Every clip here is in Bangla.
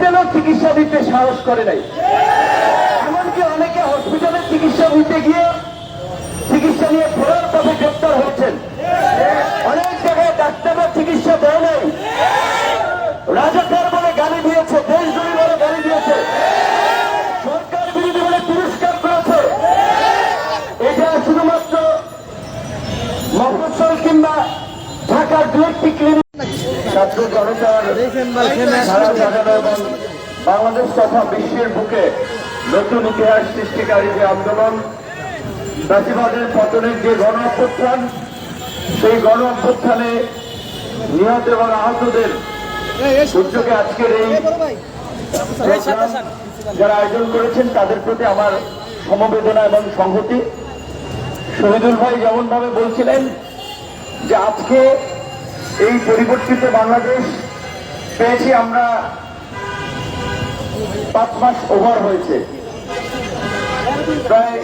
হসপিটালেও চিকিৎসা দিতে সাহস করে নাই। এমনকি অনেকে হসপিটালে চিকিৎসা নিতে গিয়ে চিকিৎসা নিয়ে ফেরার পথে গ্রেপ্তার হয়েছেন। অনেক জায়গায় ডাক্তাররা চিকিৎসা দেয় নাই। রাজাকার বলে গালি দিয়েছে দেশজুড়ি বলে গালি দিয়েছে। সরকার বিরোধী বলে তিরস্কার করেছে। এটা শুধুমাত্র মফস্বল কিংবা ঢাকার দু একটি বাংলাদেশ তথা বিশ্বের বুকে নতুন ইতিহাস সৃষ্টিকারী যে আন্দোলন চাষিবাদের পতনের যে গণ অভ্যুত্থান সেই গণ অভ্যুত্থানে নিহত এবং আহতদের দুর্যোগে আজকের এই যারা আয়োজন করেছেন, তাদের প্রতি আমার সমবেদনা এবং সংহতি। শহীদুল ভাই যেমন ভাবে বলছিলেন যে আজকে এই পরিবর্তিত বাংলাদেশ পেয়েছি আমরা পাঁচ মাস ওভার হয়েছে। প্রায়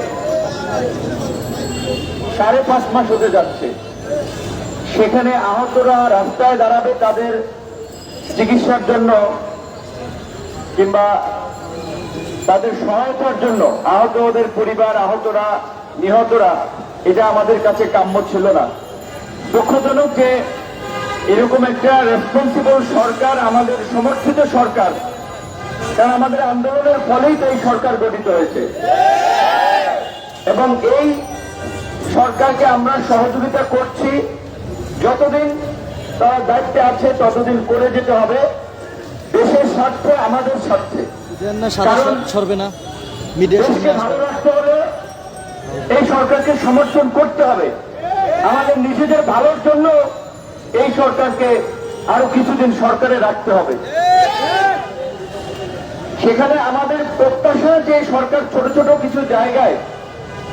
সাড়ে পাঁচ মাস হতে যাচ্ছে। সেখানে আহতরা রাস্তায় দাঁড়াবে তাদের চিকিৎসার জন্য কিংবা তাদের সহায়তার জন্য আহত ওদের পরিবার, আহতরা, নিহতরা, এটা আমাদের কাছে কাম্য ছিল না। দুঃখজনক যে এরকম একটা রেসপন্সিবল সরকার আমাদের সমর্থিত সরকার। কারণ আমাদের আন্দোলনের ফলেই তো এই সরকার গঠিত হয়েছে। এবং এই সরকারকে আমরা সহযোগিতা করছি। যতদিন তারা দায়িত্বে আছে ততদিন করে যেতে হবে। দেশের স্বার্থে আমাদের স্বার্থে। সরবে না। ভালো রাখতে হলে এই সরকারকে সমর্থন করতে হবে। আমাদের নিজেদের ভালোর জন্য এই সরকারকে আরও কিছুদিন সরকারে রাখতে হবে। সেখানে আমাদের প্রত্যাশা যে সরকার ছোট ছোট কিছু জায়গায়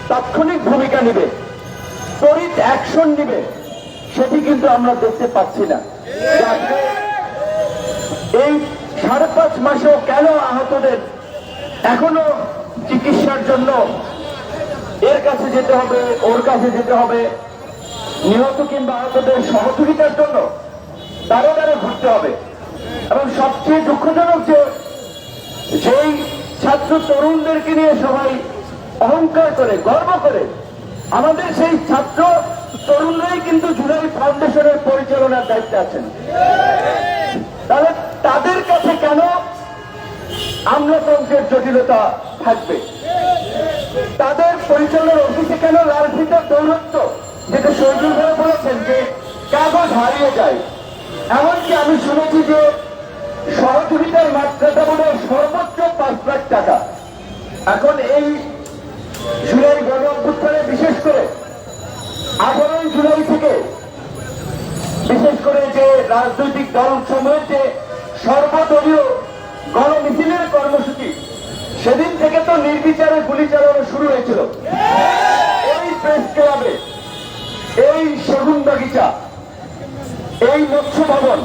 তাৎক্ষণিক ভূমিকা নেবে তড়িৎ অ্যাকশন নেবে, সেটি কিন্তু আমরা দেখতে পাচ্ছি না। এই সাড়ে পাঁচ মাসেও কেন আহতদের এখনও চিকিৎসার জন্য এর কাছে যেতে হবে, ওর কাছে যেতে হবে নিহত কিংবা আহতদের সহযোগিতার জন্য দাঁড়ে দাঁড়ে ঘুরতে হবে। এবং সবচেয়ে দুঃখজনক যে, যেই ছাত্র তরুণদেরকে নিয়ে সবাই অহংকার করে, গর্ব করে, আমাদের সেই ছাত্র তরুণরাই কিন্তু জুলাই ফাউন্ডেশনের পরিচালনার দায়িত্বে আছেন। তাহলে তাদের কাছে কেন আমলাতন্ত্রের জটিলতা থাকবে? তাদের পরিচালনার অফিসে কেন লাল ফিতার দৌরত্ব যেটা শহীদুল ভাই বলেছেন যে কাগজ হারিয়ে যায়। এমনকি আমি শুনেছি যে সহযোগিতার মাত্রাটা বলে সর্বোচ্চ পাঁচ লাখ টাকা। এখন এই জুলাই গণ অভ্যুত্থানে বিশেষ করে আঠারোই জুলাই থেকে বিশেষ করে যে রাজনৈতিক দল সময়ের যে সর্বদলীয় গণমিছিলের কর্মসূচি, সেদিন থেকে তো নির্বিচারে গুলি চালানো শুরু হয়েছিল। এই প্রেস ক্লাবে এই সেগুন বাগিচা, এই মৎস্য ভবন,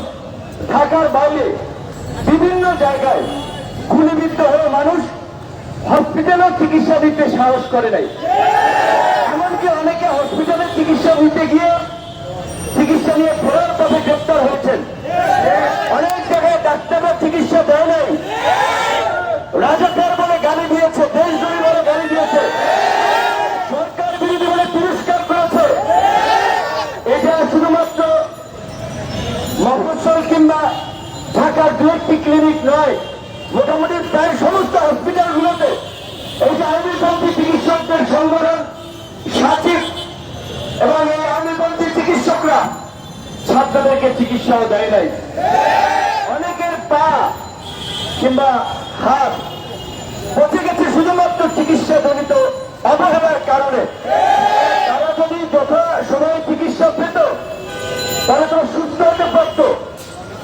ঢাকার বাইরে বিভিন্ন জায়গায় গুলিবিদ্ধ হয়ে মানুষ হসপিটালেও চিকিৎসা দিতে সাহস করে নাই। এমনকি অনেকে হসপিটালে চিকিৎসা নিতে গিয়ে চিকিৎসা নিয়ে ফেরার পথে গ্রেপ্তার হয়েছেন। অনেক জায়গায় ডাক্তাররা চিকিৎসা দেয় নাই। রাজাকার বলে গালি দিয়েছে দেশজুড়ি বলে গালি দিয়েছে সরকার বিরোধী বলে তিরস্কার করেছে এটা শুধুমাত্র মফস্বল কিংবা ঢাকার দু একটি ক্লিনিক নয়, মোটামুটি প্রায় সমস্ত হসপিটালগুলোতে এই যে আইনপন্থী চিকিৎসকদের সংগঠন, সচিব, এবং এই আইনপন্থী চিকিৎসকরা, ছাত্রদেরকে চিকিৎসাও দেয় নাই। অনেকের পা কিংবা হাত পচে গেছে শুধুমাত্র চিকিৎসা জনিত অবহেলার কারণে। তারা যদি যথা সময়ে চিকিৎসা পেত, তারা পারত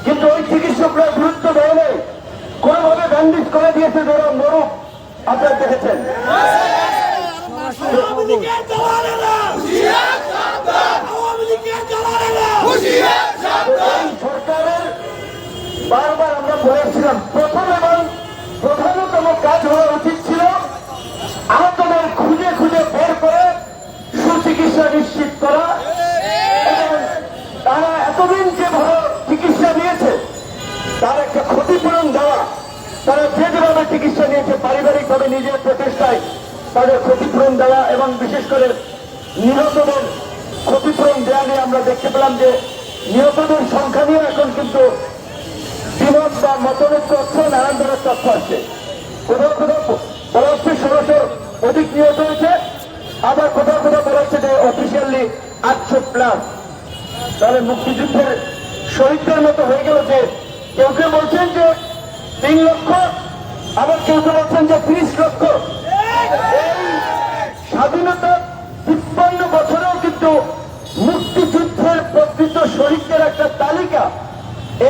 কিন্তু ওই চিকিৎসকরা গুরুত্ব দেয় নাই কোনোভাবে ব্যান্ডেজ করে দিয়েছে যারা মরুক আপনারা দেখেছেন। সরকারের বারবার আমরা বলেছিলাম প্রথম এবং প্রধানতম কাজ হওয়া উচিত ছিল আহতদের খুঁজে খুঁজে বের চিকিৎসা নিয়েছে পারিবারিকভাবে নিজের প্রচেষ্টায় তাদের ক্ষতিপূরণ দেওয়া এবং বিশেষ করে নিহতদের ক্ষতিপূরণ দেওয়া নিয়ে আমরা দেখতে পেলাম যে নিহতদের সংখ্যা নিয়ে এখন কিন্তু বিমত বা মতভেদ তথ্য নানান ধরনের তথ্য আসছে কোথাও কোথাও বলা হচ্ছে ষোলোশো অধিক নিহত হয়েছে, আবার কোথাও কোথাও বলা হচ্ছে যে অফিসিয়ালি আটশো প্লাস তাহলে মুক্তিযুদ্ধের শহীদদের মতো হয়ে গেল যে কেউ কেউ বলছেন যে তিন লক্ষ আবার কেউ কেউ বলছেন যে ত্রিশ লক্ষ। স্বাধীনতা তিপ্পান্ন বছরেও কিন্তু মুক্তিযুদ্ধের প্রকৃত শহীদদের একটা তালিকা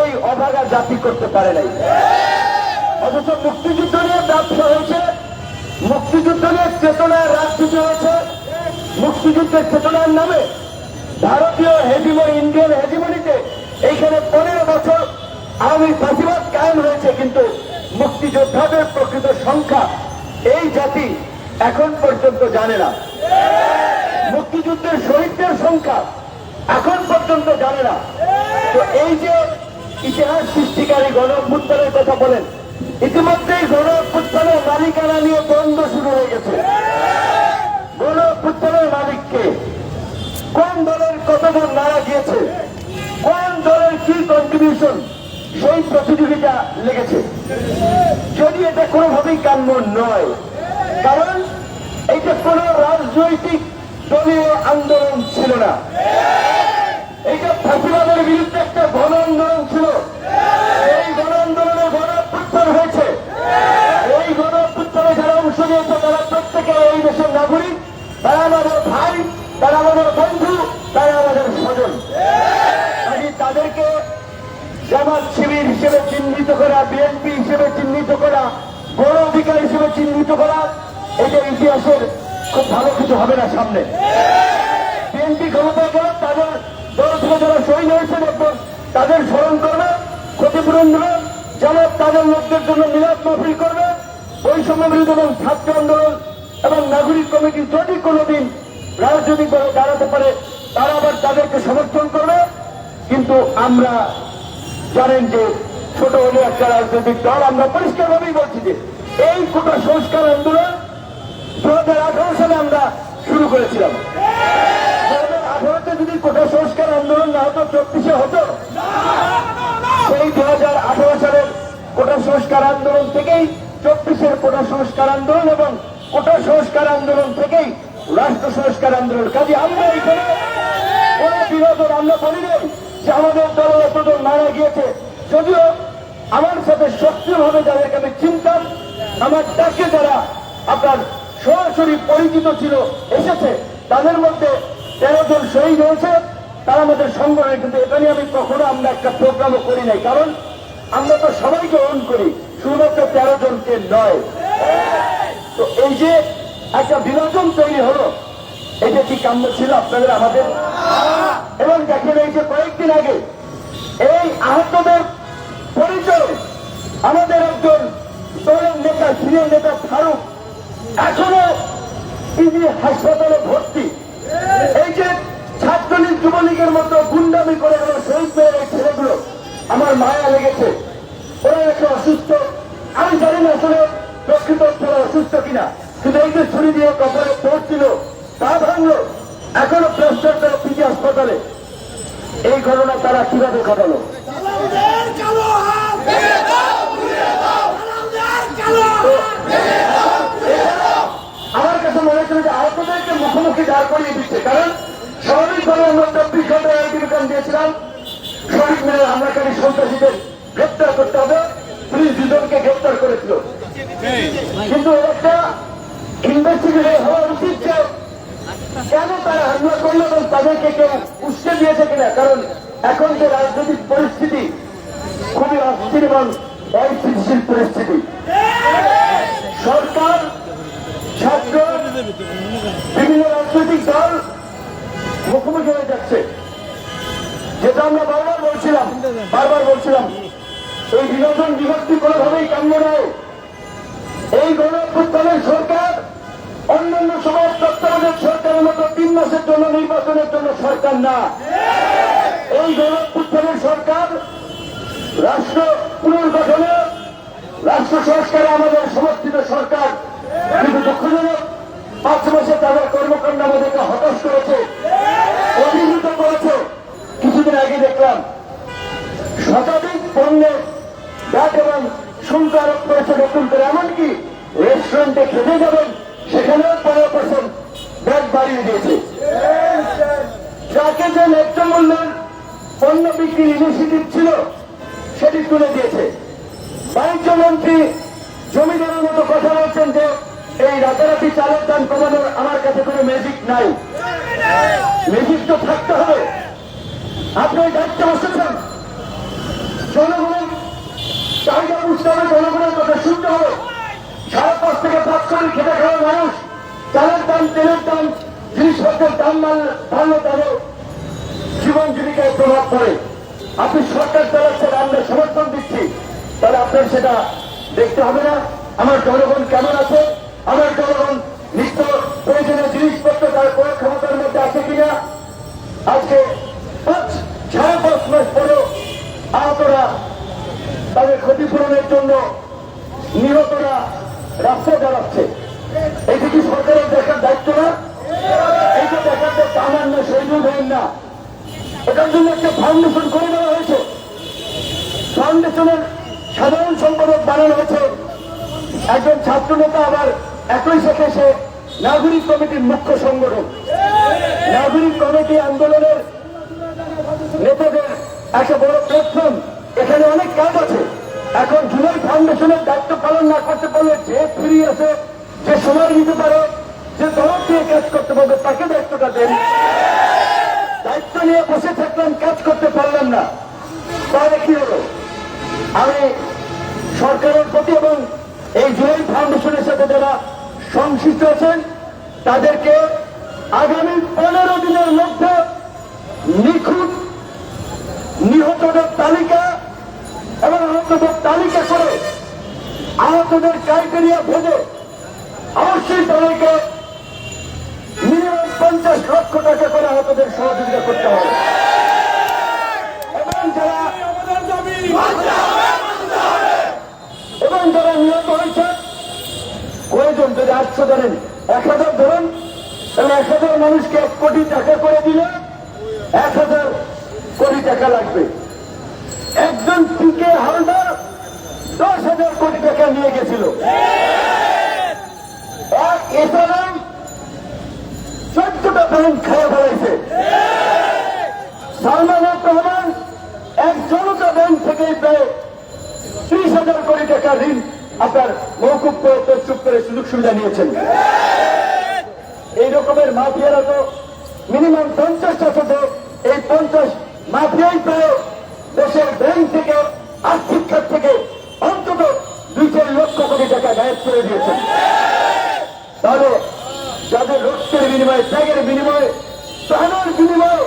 এই অভাগা জাতি করতে পারে নাই। অথচ মুক্তিযুদ্ধ নিয়ে ব্যবসা হয়েছে, মুক্তিযুদ্ধ নিয়ে চেতনায় রাজনীতি হয়েছে, মুক্তিযুদ্ধের চেতনার নামে ভারতীয় হেজিমনি, ইন্ডিয়ান হেজিমনিতে এইখানে পনেরো বছর আওয়ামী ফাঁসিবাদ কায়েম হয়েছে কিন্তু মুক্তিযোদ্ধাদের প্রকৃত সংখ্যা এই জাতি এখন পর্যন্ত জানে না। মুক্তিযুদ্ধের শহীদদের সংখ্যা এখন পর্যন্ত জানে না। তো এই যে ইতিহাস সৃষ্টিকারী গণ কথা বলেন, ইতিমধ্যেই গণ মালিকানা নিয়ে দ্বন্দ্ব শুরু হয়ে গেছে। গণ মালিককে কোন দলের কতজন মারা গিয়েছে? কোন দলের কি কন্ট্রিবিউশন সেই প্রতিযোগিতা লেগেছে। যদি এটা কোনোভাবেই কাম্য নয়, কারণ এইটা কোন রাজনৈতিক দলীয় আন্দোলন ছিল না। এইটা ফাঁসিবাদের বিরুদ্ধে একটা গণ আন্দোলন ছিল। এই গণ আন্দোলনে গণ অভ্যুত্থান হয়েছে। এই গণ অভ্যুত্থানে যারা অংশ নিয়েছে, তারা প্রত্যেকে এই দেশের নাগরিক। জামাত শিবির হিসেবে চিহ্নিত করা, বিএনপি হিসেবে চিহ্নিত করা গণ অধিকার হিসেবে চিহ্নিত করা, এটা ইতিহাসের খুব ভালো কিছু হবে না সামনে। বিএনপি ক্ষমতায় গেল তাদের দল থেকে যারা শহীদ হয়েছে তাদের স্মরণ করবে, ক্ষতিপূরণ দেবে, জামাত তাদের লোকদের জন্য মিলাদ মাহফিল করবে, বৈষম্য বিরোধী এবং ছাত্র আন্দোলন এবং নাগরিক কমিটি যদি কোনোদিন রাজনৈতিকভাবে দাঁড়াতে পারে, তারা আবার তাদেরকে সমর্থন করবে। কিন্তু আমরা জানেন যে ছোট হলে একটা রাজনৈতিক দল, আমরা পরিষ্কারভাবেই বলছি যে এই কোটা সংস্কার আন্দোলন দু হাজার আঠারো সালে আমরা শুরু করেছিলাম। আঠারোতে যদি কোটা সংস্কার আন্দোলন না হতো, চব্বিশে হতো? সেই দু হাজার আঠারো সালের কোটা সংস্কার আন্দোলন থেকেই চব্বিশের কোটা সংস্কার আন্দোলন এবং কোটা সংস্কার আন্দোলন থেকেই রাষ্ট্র সংস্কার আন্দোলন। কাজে আমরা এখানে কোন বিনোদন আমরা বলি যে আমাদের দলের এতজন মারা গিয়েছে। যদিও আমার সাথে সক্রিয়ভাবে যাদেরকে আমি চিনতাম, আমার ডাকে যারা আপনার সরাসরি পরিচিত ছিল, এসেছে, তাদের মধ্যে তেরো জন শহীদ হয়েছে। তারা আমাদের সংগঠনে কিন্তু এটা নিয়ে আমি কখনো আমরা একটা প্রোগ্রামও করি নাই। কারণ আমরা তো সবাইকে অন করি, শুধুমাত্র তেরো জনকে নয়। তো এই যে একটা বিভাজন তৈরি হলো, এটা কি কাম্য ছিল আপনাদের, আমাদের? এবং দেখেন এই যে কয়েকদিন আগে এই আহতদের পরিচয় আমাদের একজন দলের নেতা, সিনিয়র নেতা ফারুক, এখনও তিনি হাসপাতালে ভর্তি। এই যে ছাত্রলীগ যুবলীগের মতো গুন্ডামি করে গেল শহীদ এই ছেলেগুলো, আমার মায়া লেগেছে। ওরা একটু অসুস্থ। আমি জানি না আসলে প্রকৃত অর্থে অসুস্থ কিনা, কিন্তু এই যে ছুরি দিয়ে কপালে পড়ছিল তা ভাঙলো। এখনও প্রেস্টার তারা পিজি হাসপাতালে। এই ঘটনা তারা কীভাবে ঘটালো? দালালদের কালো হাত ভেঙে দাও ঘুরিয়ে দাও দালালদের কালো হাত আমার কাছে মনে হচ্ছিল যে আহতদেরকে মুখোমুখি দাঁড় করিয়ে দিচ্ছে। কারণ স্বাভাবিকভাবে আমরা চব্বিশ ঘন্টায় বিধান দিয়েছিলাম। শহীদ মিলে হামলাকারী সন্ত্রাসীদের গ্রেপ্তার করতে হবে। পুলিশ দুজনকে গ্রেপ্তার করেছিল। কিন্তু একটা ইনভেস্টিগেশন হওয়া উচিত যে কেন তারা হামলা করল এবং তাদেরকে কেউ উস্কে দিয়েছে কিনা? কারণ এখন যে রাজনৈতিক পরিস্থিতি, খুবই অস্থির এবং অস্থিতিশীল পরিস্থিতি। সরকার, ছাত্র, বিভিন্ন রাজনৈতিক দল মুখোমুখি হয়ে যাচ্ছে। যেটা আমরা বারবার বলছিলাম বারবার বলছিলাম, এই বিভাজন বিভক্তি কোনোভাবেই কাম্য নয়। এই গণঅভ্যুত্থানের সরকার অন্যান্য সমাজ তত্ত্বাবধায়ক সরকারের মতো তিন মাসের জন্য নির্বাচনের জন্য সরকার না। এই গণঅভ্যুত্থানের সরকার রাষ্ট্র পুনর্গঠনে, রাষ্ট্র সংস্কারে আমাদের সমর্থিত সরকার। কিন্তু দুঃখজনক, পাঁচ মাসে তাদের কর্মকাণ্ড আমাদেরকে হতাশ করেছে, অভিভূত করেছে। কিছুদিন আগে দেখলাম, শতাধিক পণ্যের ব্যাট এবং শুল্ক আরোপ করেছে নতুন করে, এমনকি রেস্টুরেন্টে খেতে যাবেন। সেখানেও পনেরো পার্সেন্ট ব্যাট বাড়িয়ে দিয়েছে। যাকে যে ন্যায্য মূল্যের পণ্য বিক্রির ইনিশিয়েটিভ ছিল, সেটি তুলে দিয়েছে। বাণিজ্য মন্ত্রী জমিদারের মতো কথা বলছেন যে, এই রাতারাতি চালের দাম কমানোর আমার কাছে কোনো ম্যাজিক নাই। ম্যাজিক তো থাকতে হবে। আপনি দায়িত্বে বসেছেন জনগণের চাহিদা বুঝতে হবে, জনগণের কথা শুনতে হবে। সাড়ে পাঁচ থেকে পাঁচ কোটি খেতে খাওয়া মানুষ। চালের দাম, তেলের দাম, জিনিসপত্রের দাম বাড়লে- তাদের জীবন জীবিকায় প্রভাব পড়ে। আপনি সরকার চালাচ্ছেন, আমরা সমর্থন দিচ্ছি। তাহলে আপনার সেটা দেখতে হবে না। আমার জনগণ কেমন আছে? আমার জনগণ নিত্য না করতে পারলে যে ফ্রি আছে যে সময় নিতে পারে, যে দরদ দিয়ে কাজ করতে পারবে, তাকে দায়িত্বটা দেন। দায়িত্ব নিয়ে বসে থাকলাম, কাজ করতে পারলাম না। তাহলে কি হলো? আমি সরকারের প্রতি এবং এই জুলাই ফাউন্ডেশনের সাথে যারা সংশ্লিষ্ট আছেন, তাদেরকে আগামী পনেরো দিনের মধ্যে নিখুঁত নিহতদের তালিকা এবং আহতদের তালিকা করে আহতদের ক্রাইটেরিয়া ভেবে অবশ্যই তাদেরকে মিনিমাম পঞ্চাশ লক্ষ টাকা করে আহতদের সহযোগিতা করতে হবে। এবং যারা এবং যারা নিহত হয়েছে, কয়েকজন যদি আটশো ধরেন, এক হাজার ধরুন, এবং এক হাজার মানুষকে এক কোটি টাকা করে দিলে এক হাজার কোটি টাকা লাগবে। একজন টিকে হালদার দশ হাজার কোটি টাকা নিয়ে গেছিল। চোদ্দটা ব্যাংক সালমান রহমান এক জনতা ব্যাংক থেকে প্রায় ত্রিশ হাজার কোটি টাকা ঋণ আপনার মৌকুব করে করে সুযোগ সুবিধা নিয়েছেন। এই রকমের মাফিয়ারা তো মিনিমাম পঞ্চাশটা থেকে এই পঞ্চাশ মাফিয়াই প্রায় দেশের ব্যাংক থেকে, আর্থিক খাত থেকে টাকা গায়েব করে দিয়েছেন তাহলে যাদের রক্তের বিনিময়ে, ত্যাগের বিনিময়ে, প্রাণের বিনিময়ে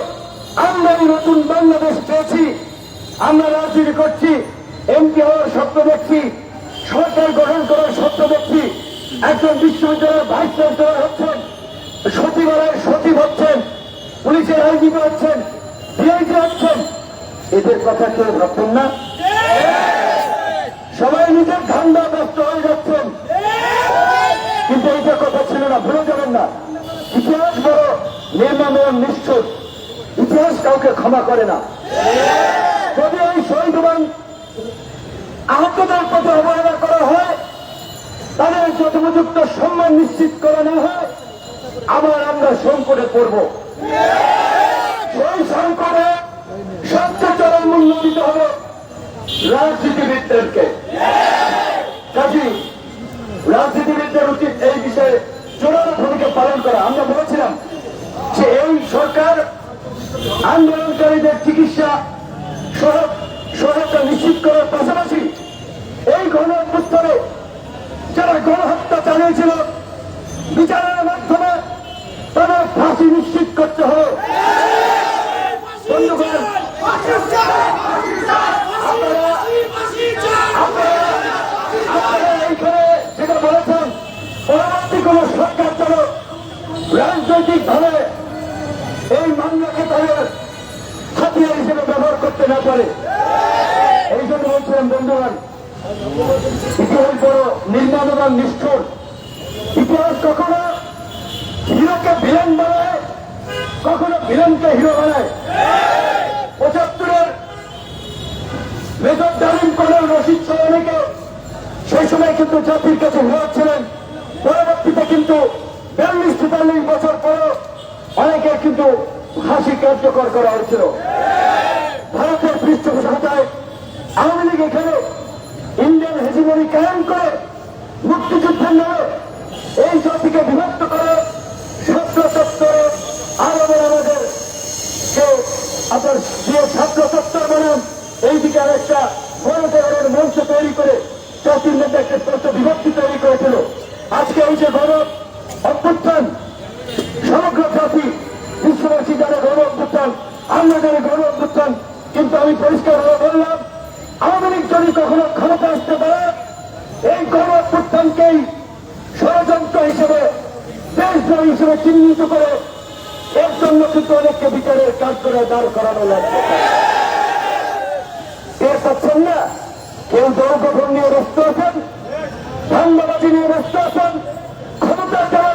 আমরা এই নতুন বাংলাদেশ পেয়েছি, আমরা রাজনীতি করছি, এমপি হওয়ার স্বপ্ন দেখছি, সরকার গঠন করার স্বপ্ন দেখছি, একজন বিশ্ববিদ্যালয়ের ভাইস চ্যান্সেলর হচ্ছেন, সচিবালয়ের সচিব হচ্ছেন, পুলিশের আইজিপি হচ্ছেন ডিআইজি হচ্ছেন। এদের কথা কেউ ভাবছেন না। সবাই নিজের ধান্দা ব্যস্ত হয়ে যাচ্ছেন। কিন্তু এইটা কথা ছিল না, ভুলে যাবেন না। ইতিহাস বড় নির্মম এবং নিশ্চুর ইতিহাস কাউকে ক্ষমা করে না। যদি ওই এই শহীদবান আহতদের প্রতি অবহেলা করা হয়, তাদের যথোপযুক্ত সম্মান নিশ্চিত করা না হয়, আবার আমরা সংকটে পড়ব। সেই সংকটে সবচেয়ে চরম মূল্য দিতে হবে। রাজনীতিবিদদেরকে। কাজী, রাজনীতিবিদদের উচিত এই বিষয়ে জোরালো ভূমিকা পালন করা। আমরা বলেছিলাম যে এই সরকার আন্দোলনকারীদের চিকিৎসা সহ- সহায়তা নিশ্চিত করার পাশাপাশি এই গণ অভ্যুত্থানে যারা গণহত্যা চালিয়েছিল, বিচারের মাধ্যমে তাদের ফাঁসি নিশ্চিত করতে হবে রাজনৈতিক ভাবে এই মামলাকে তাদের হাতিয়ার হিসেবে ব্যবহার করতে না পারে। এই জন্য বলছিলাম, বন্ধুগণ, ইতিহাস বড় নির্মম এবং নিষ্ঠুর। ইতিহাস কখনো হিরোকে ভিলেন বানায়, কখনো ভিলেনকে হিরো বানায়। পঁচাত্তরের মেজর ডালিম কর্নেল রশিদ সরণিকে সেই সময় কিন্তু জাতির কাছে হিরো ছিলেন পরবর্তীতে কিন্তু তেতাল্লিশ বছর পরেও অনেকের কিন্তু হাসি কার্যকর করা হয়েছিল। ভারতের পৃষ্ঠপোষকতায় আওয়ামী লীগ এখানে ইন্ডিয়ান হেজিমনি কায়েম করে মুক্তিযুদ্ধের নামে এই জাতিকে বিভক্ত করে ছাত্র তত্ত্বরে আরও বড় আমাদের যে আপনার যে ছাত্র তত্ত্বর বনাম, এইদিকে আর একটা বড় ধরনের মঞ্চ তৈরি করে জাতির মধ্যে একটা বিভক্তি তৈরি করেছিল। আজকে এই যে গৌরব অভ্যুত্থান। সমগ্র জাতি বিশ্ববাসী যারা গৌরব অভ্যুত্থান। আমরা যারা গৌরব অভ্যুত্থান। কিন্তু আমি পরিষ্কার হয়ে বললাম, আওয়ামী লীগ যদি কখনো ক্ষমতা আসতে পারে, এই গৌরব অভ্যুত্থানকেই ষড়যন্ত্র হিসেবে, দেশদ্রোহী হিসেবে চিহ্নিত করে, এর জন্য কিন্তু অনেককে বিচারের কাজ করে দাঁড় করানো লাগবে। টের পাচ্ছেন না? কেউ দৌড়গঠন নিয়ে ব্যস্ত আছেন? ধান্দাবাজি নিয়ে ব্যস্ত আছেন?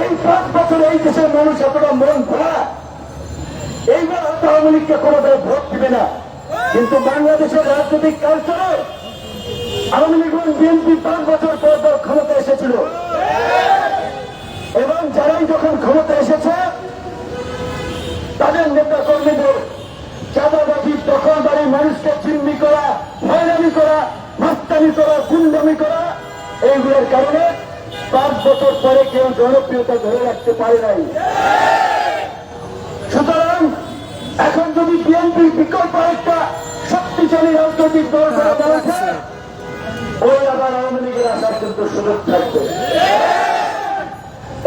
এই পাঁচ বছর এই দেশের মানুষ এতটা মন ভরা, এইবার হয়তো আওয়ামী লীগকে কোনো দল ভোট দিবে না। কিন্তু বাংলাদেশের রাজনৈতিক কালচারে আওয়ামী লীগ এবং বিএনপি পাঁচ বছর পর পর ক্ষমতা এসেছিল। এবং যারাই যখন ক্ষমতা এসেছে, তাদের নেতা কর্মীদের চাঁদাবাজি দখলদারি মানুষকে চিন্নি করা, হয়রানি করা, মাস্তানি করা গুন্ডামি করা, এইগুলোর কারণে পাঁচ বছর পরে কেউ জনপ্রিয়তা ধরে রাখতে পারে নাই। সুতরাং এখন যদি বিএনপির বিকল্প একটা শক্তিশালী রাজনৈতিক দল করা বলেছে ওই আবার আওয়ামী লীগের আসার কিন্তু সুযোগ থাকবে।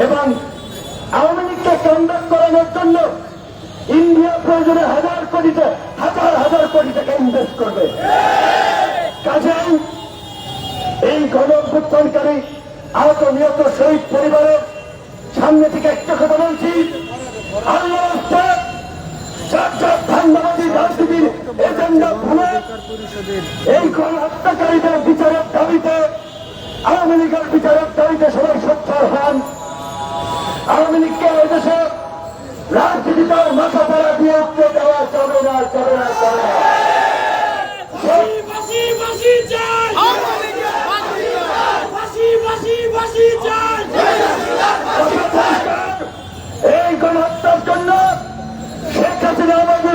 এবং আওয়ামী লীগকে কন্ডাক্ট করানোর জন্য ইন্ডিয়া প্রয়োজনে হাজার কোটিতে, হাজার হাজার কোটি টাকা ইনভেস্ট করবে। কাজেই এই গণ অভ্যুত্থানকারী আহত নিহত শহীদ পরিবারের সামনে থেকে একটা কথা বলছি। এই গণ হত্যাকারীদের বিচারের দাবিতে, আওয়ামী লীগের বিচারের দাবিতে সবাই সোচ্চার হন আওয়ামী লীগকে এদেশে রাজনীতিটার মাথা তারা দিয়ে উঠতে দেওয়া যাবে না যাবে না যাবে না ফাঁসি ফাঁসি চাই ফাঁসি ফাঁসি ফাঁসি চাই এই গণহত্যার জন্য শেখ হাসিনা আবাদুল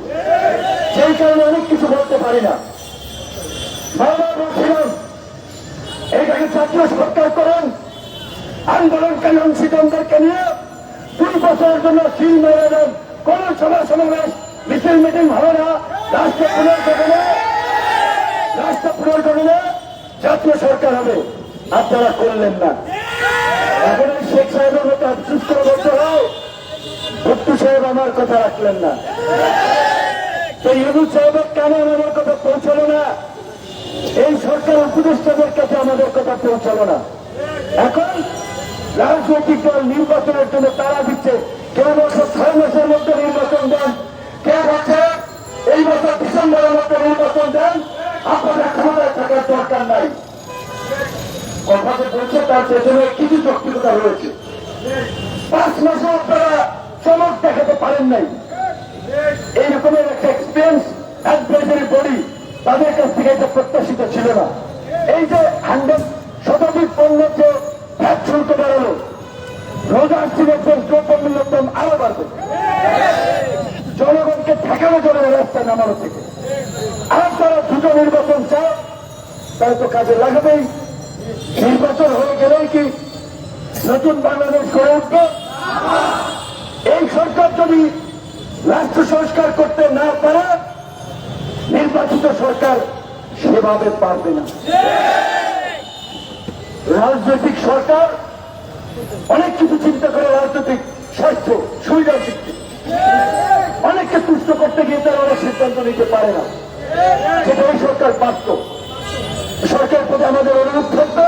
সেই কারণে অনেক কিছু বলতে পারি না। বারবার এটাকে জাতীয় সরকার করেন, আন্দোলনকারী অংশীদারদেরকে নিয়ে দুই বছরের জন্য সিল মেরে দেন। কোন সভা সমাবেশ, মিছিল, মিটিং হবে না। রাষ্ট্র পুনর্গঠনে রাষ্ট্র পুনর্গঠনে জাতীয় সরকার হবে। আপনারা করলেন না। এখন শেখ সাহেবের মতো আফসুস করে বলতে হয়। ভট্টু সাহেব আমার কথা রাখলেন না। তো ইউনুস সাহেবের কেন আমাদের কথা পৌঁছালো না। এই সরকার উপদেষ্টাদের কাছে আমাদের কথা পৌঁছালো না। এখন রাজনৈতিক দল নির্বাচনের জন্য তারা দিচ্ছে। কেউ বছর ছয় মাসের মধ্যে নির্বাচন দেন? কেউ বলছে এই বছর ডিসেম্বরের মধ্যে নির্বাচন দেন? আপনাদের ক্ষমতায় থাকার দরকার নাই। কথা যে বলছে তার পেছনে কিছু যৌক্তিকতা রয়েছে। পাঁচ মাসে আপনারা চমক দেখাতে পারেন নাই। এই রকমের একটা এক্সপিরিয়েন্স অ্যাডভাইজারি বডি তাদের কাছ থেকে এটা প্রত্যাশিত ছিল না। এই যে হান্ড্রেড শতাধিক পণ্যের যে ভ্যাট শুল্ক বাড়ালো রোজার সিলেক্টের দ্রব্যমূল্যের দাম আরও বাড়বে। জনগণকে ঠেকানো যাবে রাস্তায় নামানো থেকে। আর তারা দ্রুত নির্বাচন চায় তারা তো কাজে লাগাবেই। নির্বাচন হয়ে গেলেই কি নতুন বাংলাদেশ গড়ে উঠবে? এই সরকার যদি রাষ্ট্র সংস্কার করতে না পারে নির্বাচিত সরকার সেভাবে পারবে না। রাজনৈতিক সরকার অনেক কিছু চিন্তা করে রাজনৈতিক স্বাস্থ্য সুবিধার দিচ্ছে অনেককে তুষ্ট করতে গিয়ে তারা অনেক সিদ্ধান্ত নিতে পারে না। যেটা এই সরকার পারত। সরকার প্রতি আমাদের অনুরোধ থাকবে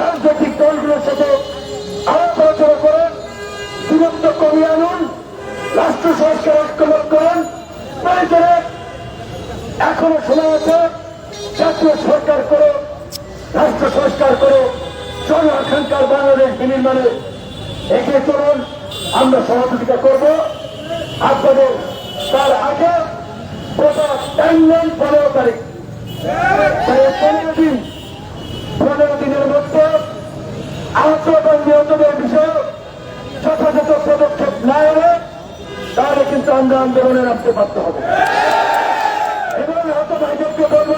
রাজনৈতিক দলগুলোর সাথে আলোচনা করেন দূরত্ব কমিয়ে আনুন। রাষ্ট্র সংস্কার ঐক্যমত করেন এখনও সময় আছে জাতীয় সরকার করো, রাষ্ট্র সংস্কার করে জন আকাঙ্ক্ষার বাংলাদেশ বিনির্মাণে এগিয়ে চলুন, আমরা সহযোগিতা করব। আপনাদের তার আগে পনেরো তারিখ। পনেরো দিন, পনেরো দিনের মধ্যে আহত এবং নিহতদের বিষয়ে যথাযথ পদক্ষেপ না এলে তাহলে কিন্তু আমরা আন্দোলনে নামতে হবে এবং বলব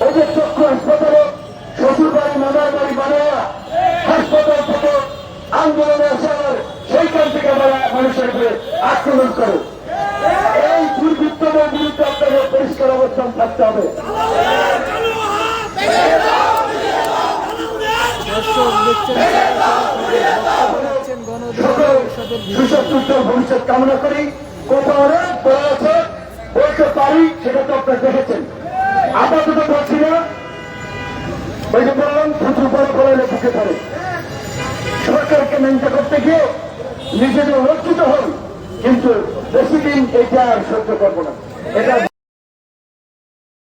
ওই যে চক্ষু হাসপাতালে মামার বাড়ি হাসপাতাল থেকে আন্দোলনে আসার সেইখান থেকে মানুষের উপরে আক্রমণ করে এই দুর্বৃত্তদের বিরুদ্ধে আপনাদের পরিষ্কার অবস্থান থাকতে হবে ভবিষ্যৎ কামনা করি। কোথাও অনেক বড় আছে, বলতে পারি, সেটা তো আপনারা দেখেছেন। আপাতত বলছি না। ওই যে বললাম ফুটু পরে পড়ালে বুকে পড়ে সরকারকে মেনটা করতে গিয়ে নিজেদের লজ্জিত হন কিন্তু বেশি দিন এটা আর সহ্য করব না। এটা